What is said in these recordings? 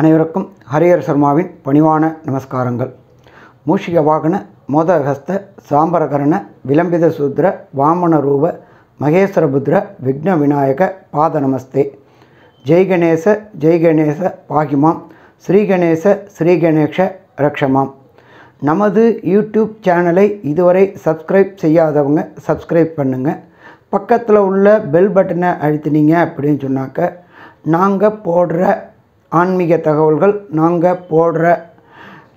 அனைவருக்கும் ஹரியர் சர்மாவின் பணிவான நமஸ்காரங்கள். மூஷிக வாகன மோதகஸ்த சாம்பரகரண விளம்பித சூத்ர வாமன ரூப மகேஸ்வரபுத்ர விக்ன விநாயக பாத நமஸ்தே. ஜெய்கணேச ஜெய்கணேச பாகிமாம். ஸ்ரீகணேச ஸ்ரீகணேஷ ரக்ஷமாம். நமது யூடியூப் சேனலை இதுவரை சப்ஸ்கிரைப் செய்யாதவங்க சப்ஸ்கிரைப் பண்ணுங்கள் பக்கத்தில் உள்ள பெல் பட்டனை அழுத்தினீங்க அப்படின்னு சொன்னாக்க நாங்கள் போடுற ஆன்மீக தகவல்கள் நாங்கள் போடுற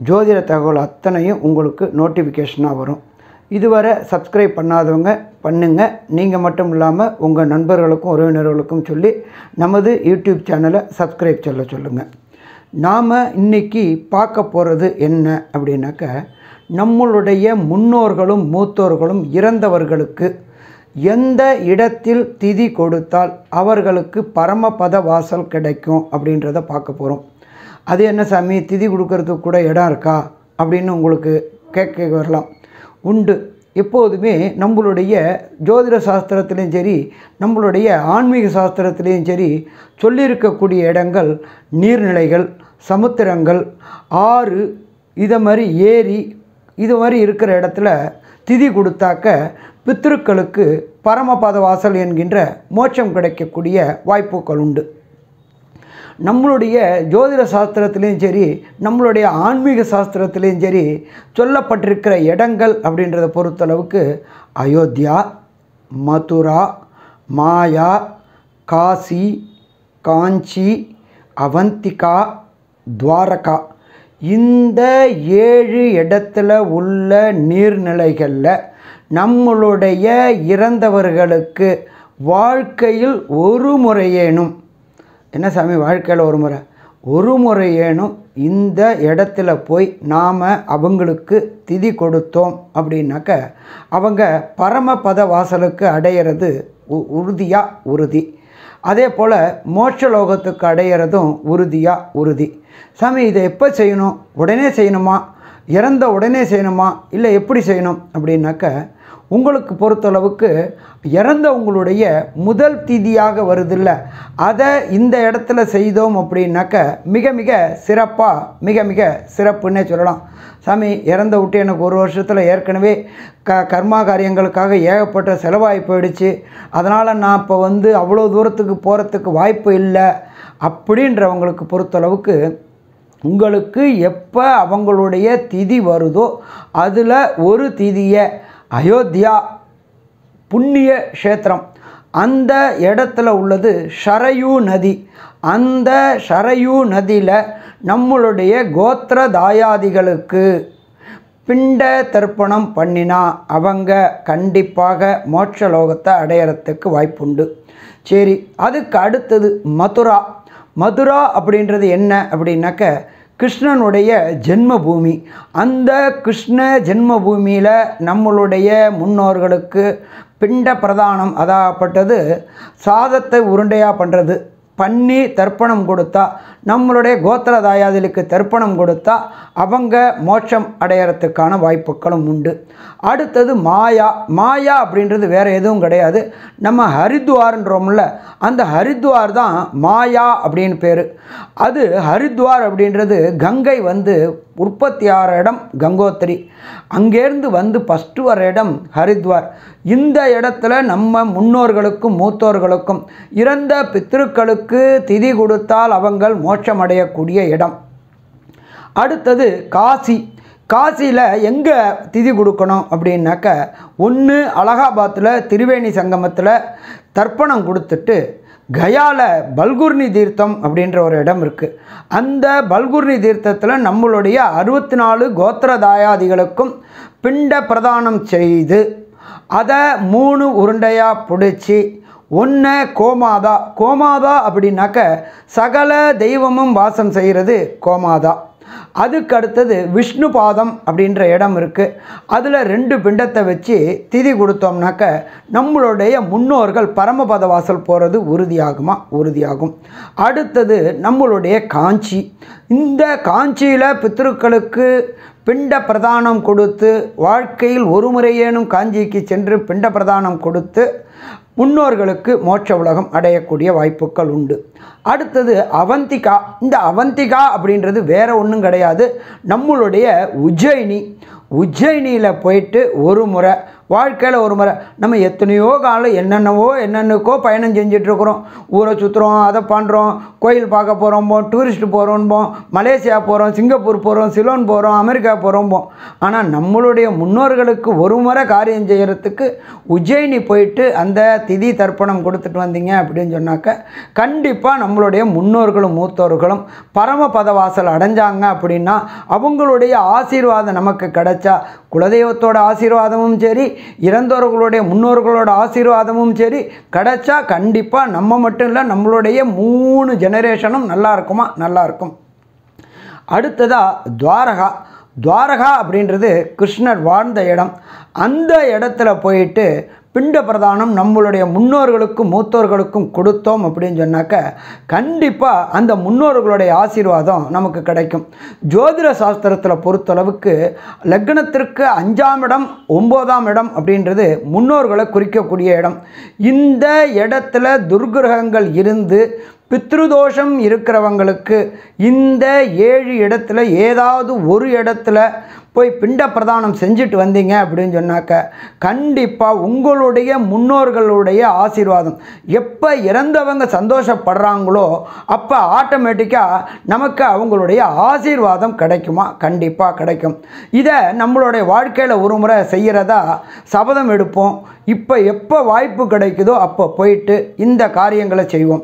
ஜோதிட தகவல் அத்தனையும் உங்களுக்கு நோட்டிஃபிகேஷனாக வரும். இதுவரை சப்ஸ்கிரைப் பண்ணாதவங்க பண்ணுங்கள் நீங்கள் மட்டும் இல்லாமல் உங்கள் நண்பர்களுக்கும் உறவினர்களுக்கும் சொல்லி நமது யூடியூப் சேனலை சப்ஸ்கிரைப் சொல்ல சொல்லுங்கள் நாம் இன்னைக்கு பார்க்க போகிறது என்ன அப்படின்னாக்க நம்மளுடைய முன்னோர்களும் மூத்தோர்களும் இறந்தவர்களுக்கு எந்த இடத்தில் திதி கொடுத்தால் அவர்களுக்கு பரமபத வாசல் கிடைக்கும் அப்படின்றத பார்க்க போகிறோம் அது என்ன சாமி? திதி கொடுக்கறதுக்கு கூட இடம் இருக்கா? அப்படின்னு உங்களுக்கு கேட்க வரலாம். உண்டு. எப்போதுமே நம்மளுடைய ஜோதிட சாஸ்திரத்துலேயும் சரி நம்மளுடைய ஆன்மீக சாஸ்திரத்துலேயும் சரி சொல்லியிருக்கக்கூடிய இடங்கள் நீர்நிலைகள் சமுத்திரங்கள் ஆறு இதை மாதிரி ஏரி இது மாதிரி இருக்கிற இடத்துல திதி கொடுத்தாக்க பித்ருக்களுக்கு பரமபத வாசல் என்கின்ற மோட்சம் கிடைக்கக்கூடிய வாய்ப்புகள் உண்டு. நம்மளுடைய ஜோதிட சாஸ்திரத்துலேயும் சரி நம்மளுடைய ஆன்மீக சாஸ்திரத்துலேயும் சரி சொல்லப்பட்டிருக்கிற இடங்கள் அப்படின்றத பொறுத்தளவுக்கு அயோத்தியா மதுரா மாயா காசி காஞ்சி அவந்திகா துவாரகா. இந்த ஏழு இடத்துல உள்ள நீர்நிலைகளில் நம்மளுடைய இறந்தவர்களுக்கு வாழ்க்கையில் ஒரு முறையேனும். என்ன சாமி வாழ்க்கையில் ஒரு முறை? ஒரு முறையேனும் இந்த இடத்துல போய் நாம் அவங்களுக்கு திதி கொடுத்தோம் அப்படின்னாக்க அவங்க பரமபத வாசலுக்கு அடையிறது உ உறுதியாக உறுதி. அதே போல் மோட்சலோகத்துக்கு அடையிறதும் உறுதியாக உறுதி. சாமி இதை எப்போ செய்யணும்? உடனே செய்யணுமா? இறந்த உடனே செய்யணுமா? இல்லை எப்படி செய்யணும்? அப்படின்னாக்க உங்களுக்கு பொறுத்தளவுக்கு இறந்தவங்களுடைய முதல் திதியாக வருதில்ல. அதை இந்த இடத்துல செய்தோம் அப்படின்னாக்க மிக மிக சிறப்பாக மிக மிக சிறப்புன்னே சொல்லலாம். சாமி இறந்த விட்டு எனக்கு ஒரு வருஷத்தில் ஏற்கனவே க கர்மா காரியங்களுக்காக ஏகப்பட்ட செலவாகி போயிடுச்சு. அதனால் நான் இப்போ வந்து அவ்வளோ தூரத்துக்கு போகிறதுக்கு வாய்ப்பு இல்லை. அப்படின்றவங்களுக்கு பொறுத்தளவுக்கு உங்களுக்கு எப்போ அவங்களுடைய திதி வருதோ அதில் ஒரு திதியை அயோத்தியா புண்ணிய க்ஷேத்திரம். அந்த இடத்துல உள்ளது ஷரயு நதி. அந்த ஷரயு நதியில் நம்மளுடைய கோத்திர தாயாதிகளுக்கு பிண்ட தர்ப்பணம் பண்ணினா அவங்க கண்டிப்பாக மோட்சலோகத்தை அடையறத்துக்கு வாய்ப்புண்டு. சரி அதுக்கு அடுத்தது மதுரா. மதுரா அப்படின்றது என்ன அப்படின்னாக்க கிருஷ்ணனுடைய ஜென்மபூமி. அந்த கிருஷ்ண ஜென்மபூமியில் நம்மளுடைய முன்னோர்களுக்கு பிண்ட பிரதானம் அதாகப்பட்டது சாதத்தை உருண்டையாக பண்ணுறது பண்ணி தர்ப்பணம் கொடுத்தா நம்மளுடைய கோத்திர தாயாதிகளுக்கு தர்ப்பணம் கொடுத்தா அவங்க மோட்சம் அடையறதுக்கான வாய்ப்புகளும் உண்டு. அடுத்தது மாயா. மாயா அப்படின்றது வேறு எதுவும் கிடையாது. நம்ம ஹரித்வார்ன்றோம்ல அந்த ஹரித்வார் தான் மாயா அப்படின்னு பேர். அது ஹரித்வார் அப்படின்றது கங்கை வந்து உற்பத்தி ஆகிற இடம் கங்கோத்திரி. அங்கேருந்து வந்து ஃபஸ்ட்டு வர இடம் ஹரித்வார். இந்த இடத்துல நம்ம முன்னோர்களுக்கும் மூத்தோர்களுக்கும் இறந்த பித்திருக்களுக்கு திதி கொடுத்தால் அவங்கள் மோட்சமடையக்கூடிய இடம். அடுத்தது காசி. காசியில் எங்கே திதி கொடுக்கணும் அப்படின்னாக்க ஒன்று அலகாபாத்தில் திரிவேணி சங்கமத்தில் தர்ப்பணம் கொடுத்துட்டு கயாவில் பல்குர்னி தீர்த்தம் அப்படின்ற ஒரு இடம் இருக்குது அந்த பல்குர்னி தீர்த்தத்தில் நம்மளுடைய அறுபத்தி நாலு கோத்திர தாயாதிகளுக்கும் பிண்ட பிரதானம் செய்து அதை மூணு உருண்டையாக பிடிச்சி ஒன்று கோமாதா. கோமாதா அப்படின்னாக்க சகல தெய்வமும் வாசம் செய்கிறது கோமாதா. அதுக்கு அடுத்தது விஷ்ணு பாதம் அப்படின்ற இடம் இருக்குது அதில் ரெண்டு பிண்டத்தை வச்சு திதி கொடுத்தோம்னாக்க நம்மளுடைய முன்னோர்கள் பரமபத வாசல் போகிறது உறுதியாகுமா? உறுதியாகும். அடுத்தது நம்மளுடைய காஞ்சி. இந்த காஞ்சியில் பித்ருக்களுக்கு பிண்ட பிரதானம் கொடுத்து வாழ்க்கையில் ஒரு முறையேனும் காஞ்சிக்கு சென்று பிண்ட பிரதானம் கொடுத்து முன்னோர்களுக்கு மோட்ச உலகம் அடையக்கூடிய வாய்ப்புகள் உண்டு. அடுத்தது அவந்திகா. இந்த அவந்திகா அப்படின்றது வேற ஒன்றும் கிடையாது. நம்மளுடைய உஜ்ஜயினி. உஜ்ஜயினியில் போயிட்டு ஒரு முறை வாழ்க்கையில் ஒரு முறை. நம்ம எத்தனையோ காலம் என்னென்னவோ என்னென்னக்கோ பயணம் செஞ்சிட்ருக்குறோம். ஊரை சுற்றுறோம் அதை பண்ணுறோம் கோயில் பார்க்க போகிறோம் போம் டூரிஸ்ட் போகிறோம்போம் மலேசியா போகிறோம் சிங்கப்பூர் போகிறோம் சிலோன் போகிறோம் அமெரிக்கா போகிறோம்போம் ஆனால் நம்மளுடைய முன்னோர்களுக்கு ஒரு முறை காரியம் செய்கிறதுக்கு உஜ்ஜயினி போயிட்டு அந்த திதி தர்ப்பணம் கொடுத்துட்டு வந்தீங்க அப்படின்னு சொன்னாக்க கண்டிப்பாக நம்மளுடைய முன்னோர்களும் மூத்தோர்களும் பரமபத வாசல் அடைஞ்சாங்க அப்படின்னா அவங்களுடைய ஆசீர்வாதம் நமக்கு கிடைச்சா குலதெய்வத்தோட ஆசீர்வாதமும் சரி இறந்தவர்களுடைய முன்னோர்களோட ஆசீர்வாதமும் சரி. கிடைச்சா கண்டிப்பாக நம்ம மட்டும் இல்லை நம்மளுடைய மூணு ஜெனரேஷனும் நல்லா இருக்குமா? நல்லா இருக்கும். அடுத்ததாக துவாரகா. துவாரகா அப்படின்றது கிருஷ்ணர் வாழ்ந்த இடம். அந்த இடத்துல போயிட்டு பிண்ட பிரதானம் நம்மளுடைய முன்னோர்களுக்கும் மூத்தோர்களுக்கும் கொடுத்தோம் அப்படின்னு சொன்னாக்க கண்டிப்பாக அந்த முன்னோர்களுடைய ஆசீர்வாதம் நமக்கு கிடைக்கும். ஜோதிட சாஸ்திரத்தில் பொறுத்தளவுக்கு லக்னத்திற்கு அஞ்சாம் இடம் ஒம்போதாம் இடம் அப்படின்றது முன்னோர்களை குறிக்கக்கூடிய இடம். இந்த இடத்துல துர்கிரகங்கள் இருந்து பித்ருதோஷம் இருக்கிறவங்களுக்கு இந்த ஏழு இடத்துல ஏதாவது ஒரு இடத்துல போய் பிண்ட பிரதானம் செஞ்சுட்டு வந்தீங்க அப்படின்னு சொன்னாக்க கண்டிப்பாக உங்களுடைய முன்னோர்களுடைய ஆசீர்வாதம். எப்போ இறந்தவங்க சந்தோஷப்படுறாங்களோ அப்போ ஆட்டோமேட்டிக்காக நமக்கு அவங்களுடைய ஆசீர்வாதம் கிடைக்குமா? கண்டிப்பாக கிடைக்கும். இதை நம்மளுடைய வாழ்க்கையில் ஒரு முறை செய்கிறதா சபதம் எடுப்போம். இப்போ எப்போ வாய்ப்பு கிடைக்குதோ அப்போ போயிட்டு இந்த காரியங்களை செய்வோம்.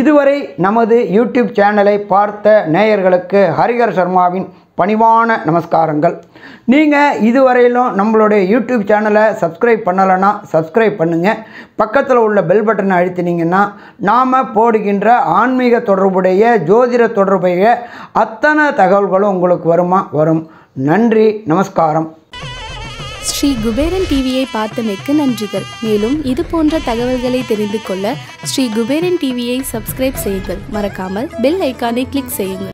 இதுவரை நமது யூடியூப் சேனலை பார்த்த நேயர்களுக்கு ஹரிஹர் சர்மாவின் பணிவான நமஸ்காரங்கள். நீங்கள் இதுவரையிலும் நம்மளுடைய யூடியூப் சேனலை சப்ஸ்கிரைப் பண்ணலைன்னா சப்ஸ்கிரைப் பண்ணுங்கள் பக்கத்தில் உள்ள பெல் பட்டனை அழுத்தினீங்கன்னா நாம் போடுகின்ற ஆன்மீக தொடர்புடைய ஜோதிட தொடர்புடைய அத்தனை தகவல்களும் உங்களுக்கு வருமா? வரும். நன்றி. நமஸ்காரம். ஸ்ரீ குபேரன் டிவியை பார்த்தமைக்கு நன்றிகள். மேலும் இது போன்ற தகவல்களை தெரிந்து கொள்ள ஸ்ரீ குபேரன் டிவியை சப்ஸ்கிரைப் செய்யுங்கள். மறக்காமல் பெல் ஐக்கானை கிளிக் செய்யுங்கள்.